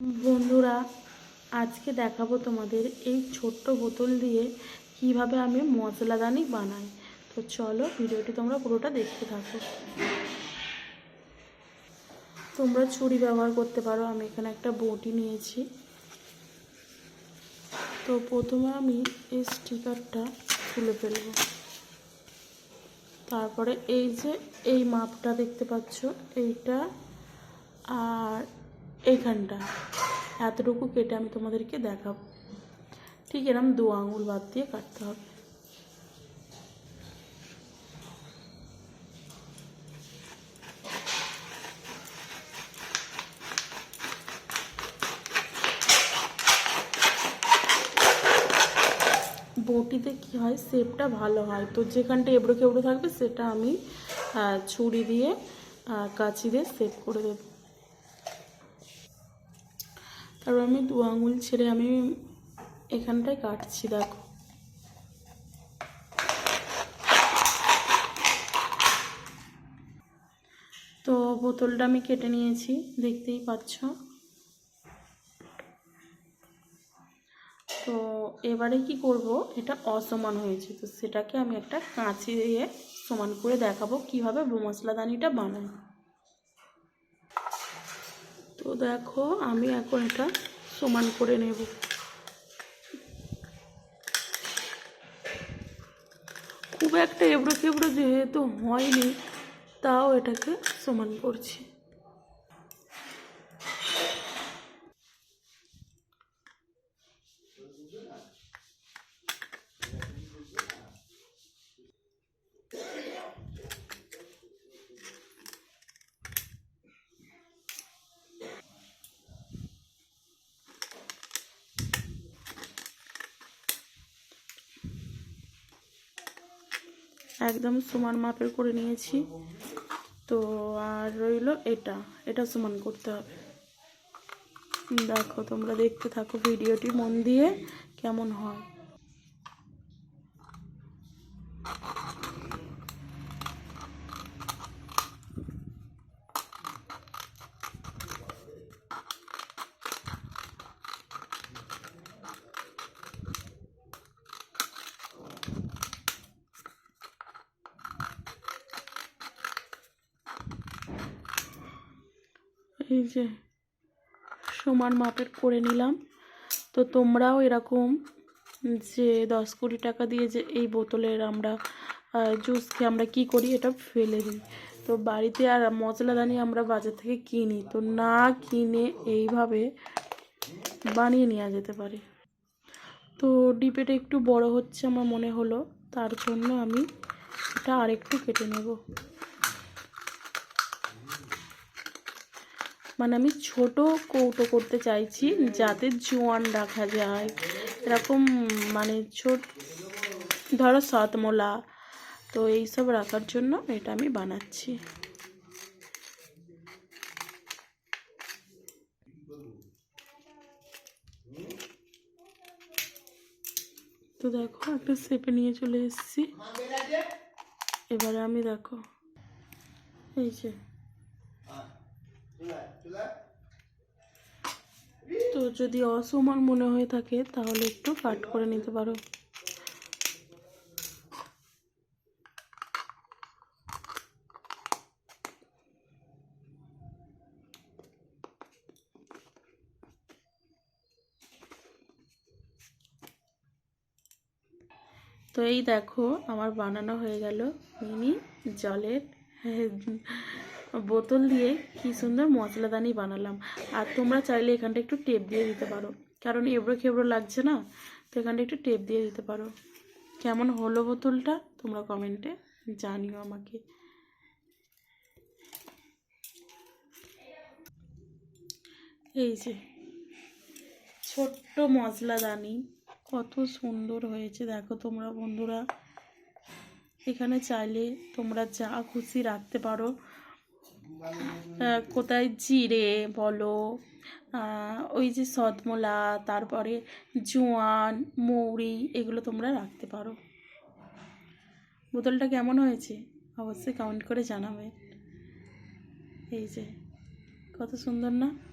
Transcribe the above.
বন্ধুরা, আজকে দেখাবো তোমাদের এই ছোট্ট বোতল দিয়ে কীভাবে আমি মশলাদানি বানাই। তো চলো ভিডিওটি তোমরা পুরোটা দেখতে থাকো। তোমরা ছুরি ব্যবহার করতে পারো, আমি এখানে একটা বটি নিয়েছি। তো প্রথমে আমি এই স্টিকারটা তুলে ফেলব। তারপরে এই যে এই মাপটা দেখতে পাচ্ছ, এইটা আর এইখানটা। এতটুকু কেটে আমি তোমাদেরকে দেখাবো। ঠিক এরকম দু আঙুল বাদ দিয়ে কাটতে হবে। বটিতে কি হয়, শেপটা ভালো হয়। তো যেখানটা এবড়ো কেবড়ো থাকবে, সেটা আমি ছুরি দিয়ে কাঁচি দিয়ে সেভ করে দেবো। তারপর আমি দু আঙুল ছেড়ে আমি এখানটায় কাটছি, দেখো। তো বোতলটা আমি কেটে নিয়েছি, দেখতেই পাচ্ছ। তো এবারে কি করব, এটা অসমান হয়েছে, তো সেটাকে আমি একটা কাঁচি দিয়ে সমান করে দেখাবো কীভাবে মশলাদানিটা বানাই। তো দেখো, আমি এখন এটা সমান করে নেব। খুব একটা এবড়ো কেবড়ো যেহেতু হয়নি, তাও এটাকে সমান করছি। একদম সমান মাপের করে নিয়েছি। তো আর রইল এটা। এটা সমান করতে হবে। দেখো, তোমরা দেখতে থাকো ভিডিওটি মন দিয়ে কেমন হয়। এই যে সমান মাপের করে নিলাম। তো তোমরাও এরকম যে দশ কুড়ি টাকা দিয়ে যে এই বোতলের আমরা জুস আমরা কি করি এটা ফেলে দিই। তো বাড়িতে আর মশলাদানি আমরা বাজার থেকে কিনি, তো না কিনে এইভাবে বানিয়ে নেওয়া যেতে পারে। তো ডিপেটা একটু বড় হচ্ছে আমার মনে হলো, তার জন্য আমি এটা আরেকটু কেটে নেব। মানে আমি ছোট কৌটো করতে চাইছি যাতে জোয়ান রাখা যায়। এরকম মানে ছোট, ধরো সাতমোলা, তো এইসব রাখার জন্য এটা আমি বানাচ্ছি। তো দেখো, একটা শেপে নিয়ে চলে এসেছি। এবারে আমি দেখো, এই যে তো যদি অসমান মনে হয়ে থাকে, তাহলে একটু কাট করে নিতে পারো। তো এই দেখো, আমার বানানো হয়ে গেল মিনি জলের বোতল দিয়ে কি সুন্দর মশলাদানি বানালাম। আর তোমরা চাইলে এখানটা একটু টেপ দিয়ে দিতে পারো। কারণ এবড়ো খেবড়ো লাগছে না, তো এখানটা একটু টেপ দিয়ে দিতে পারো। কেমন হলো বোতলটা, তোমরা কমেন্টে জানিও আমাকে। এই যে, ছোট্ট মশলাদানি কত সুন্দর হয়েছে। দেখো তোমরা বন্ধুরা, এখানে চাইলে তোমরা যা খুশি রাখতে পারো। কোথায় জিরে বলো ওই যে সদমোলা, তারপরে জোয়ান, মৌরি, এগুলো তোমরা রাখতে পারো। বোতলটা কেমন হয়েছে? অবশ্যই কমেন্ট করে জানাবে। এই যে, কত সুন্দর না?